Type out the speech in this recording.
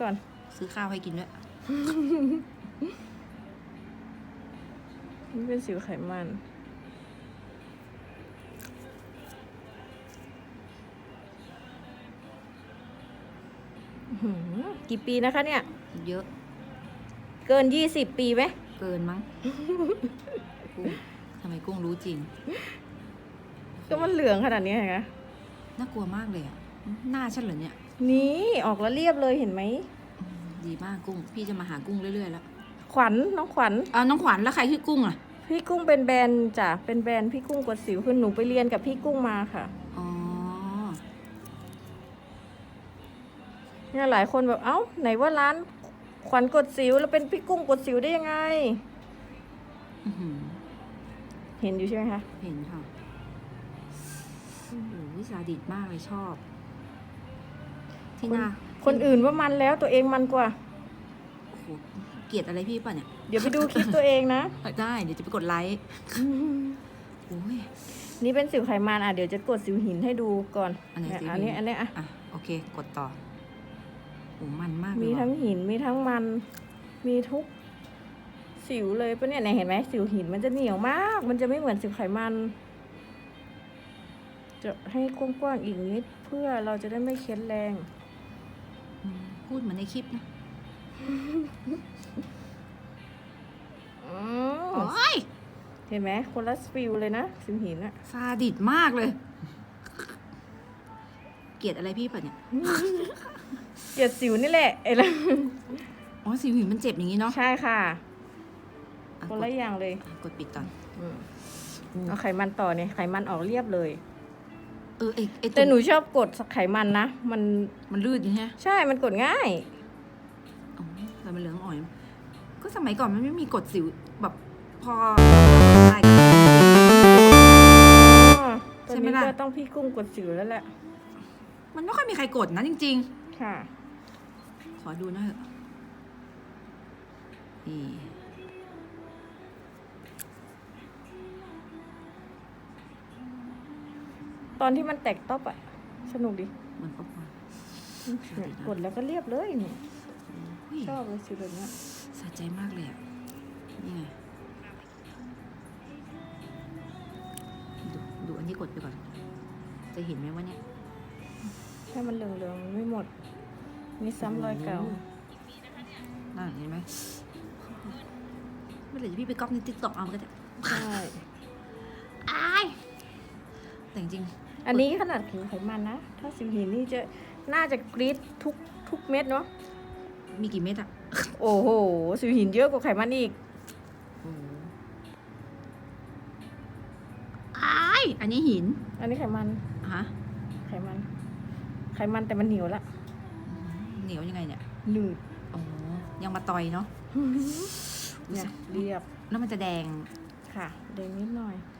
ก่อน ซื้อข้าวให้กินด้วยนี่เป็นสิวไขมันอื้อหือกี่ปีนะคะเนี่ย เยอะ เกินยี่สิบปีไหม เกินมั้งกุ้งทำไมกุ้งรู้จริง ก็มันเหลืองขนาดนี้ไงน่ากลัวมากเลยอะหน้าฉันเหรอเนี่ย นี่ออกแล้วเรียบเลยเห็นไหมอืมดีมากกุ้ง พี่จะมาหากุ้งเรื่อยๆแล้ว ขวัญน้องขวัญอ่าน้องขวัญแล้วใครคือกุ้งอะ พี่กุ้งเป็นแบรนด์จ้ะเป็นแบรนด์พี่กุ้งกดสิวคือหนูไปเรียนกับพี่กุ้งมาค่ะอ๋อเนี่ยหลายคนแบบเอ้าไหนว่าร้านขวัญกดสิวแล้วเป็นพี่กุ้งกดสิวได้ยังไง อื้อหือเห็นอยู่ใช่ไหมคะ เห็นค่ะโอ้โหซาดิสมากเลยชอบ ที่หน้าคนอื่นว่ามันแล้วตัวเองมันกว่า โอ้โหเกลียดอะไรพี่ป่ะเนี่ย เดี๋ยวไปดูคลิปตัวเองนะ ได้ เดี๋ยวจะไปกดไลค์โอ้ย นี่เป็นสิวไขมันอะเดี๋ยวจะกดสิวหินให้ดูก่อนอันไหนเนี่ยสิวอันนี้หินอันนี้อะอะ โอเค กดต่อโอ้มันมากเลยมีว่ะทั้งหินมีทั้งมัน มีทุก สิวเลยปะเนี่ยไหนเห็นไหมสิวหินมันจะเหนียวมาก มันจะไม่เหมือนสิวไขมัน จะให้กว้างๆอีกนิดเพื่อเราจะได้ไม่เค้นแรงอืม พูดเหมือนในคลิปนะอืมโอ้ยเห็นไหมคนละฟิลเลยนะสิวหินอะซาดิสมากเลย เกลียดอะไรพี่ป่ะเนี่ย เกลียดสิวนี่แหละไอ้ละอ๋อสิวหินมันเจ็บอย่างนี้เนาะ ใช่ค่ะอะคนกละดอย่างเลยอะกดปิดก่อนอืมเอาไขมันต่อเนี่ยไขมันออกเรียบเลย เออไอไอแต่หนูชอบกดไขมันนะ มันมันลื่นอย่างเงี้ยใช่มันกดง่ายอ๋อแต่มันเหลืองอ่อย ก็สมัยก่อนมันไม่มีกดสิวแบบพอใช่ไหมล่ะก็ต้องพี่กุ้งกดสิวแล้วแหละ มันไม่ค่อยมีใครกดนะจริงค่ะ ขอดูหน่อยเถอะนี่ ตอนที่มันแตกต๊อบอะสนุกดิเหมือนป๊อปคอร์นเนี่ยกดแล้วก็เรียบเลยนี่อุ้ยชอบเลยสิวแบบเนี้ยสะใจมากเลยอะนี่ไงดูดูอันนี้กดไปก่อน จะเห็นไหมว่าเนี่ยให้มันเหลืองๆมันไม่หมด มีซ้ำรอยเก่านั่นเห็นไหมเมื่อไหร่จะพี่ไปก๊อปในติ๊กต็อกเอาก็ได้ใช่อาย แต่จริงอันนี้ขนาดผิวไขมันนะ ถ้าสิวหินนี่จะน่าจะกรีดทุกทุกเม็ดเนาะๆมีกี่เม็ดอะโอ้โห สิวหินเยอะกว่าไขมันอีกโอ้โหอายอันนี้หิน อันนี้ไขมัน ฮะ ไขมัน ไขมันแต่มันเหนียวละ เหนียวยังไงเนี่ย หนืดโอ้ยังมาต่อยเนาะเนี่ยเรียบ แล้วมันจะแดง ค่ะ แดงนิดหน่อยอ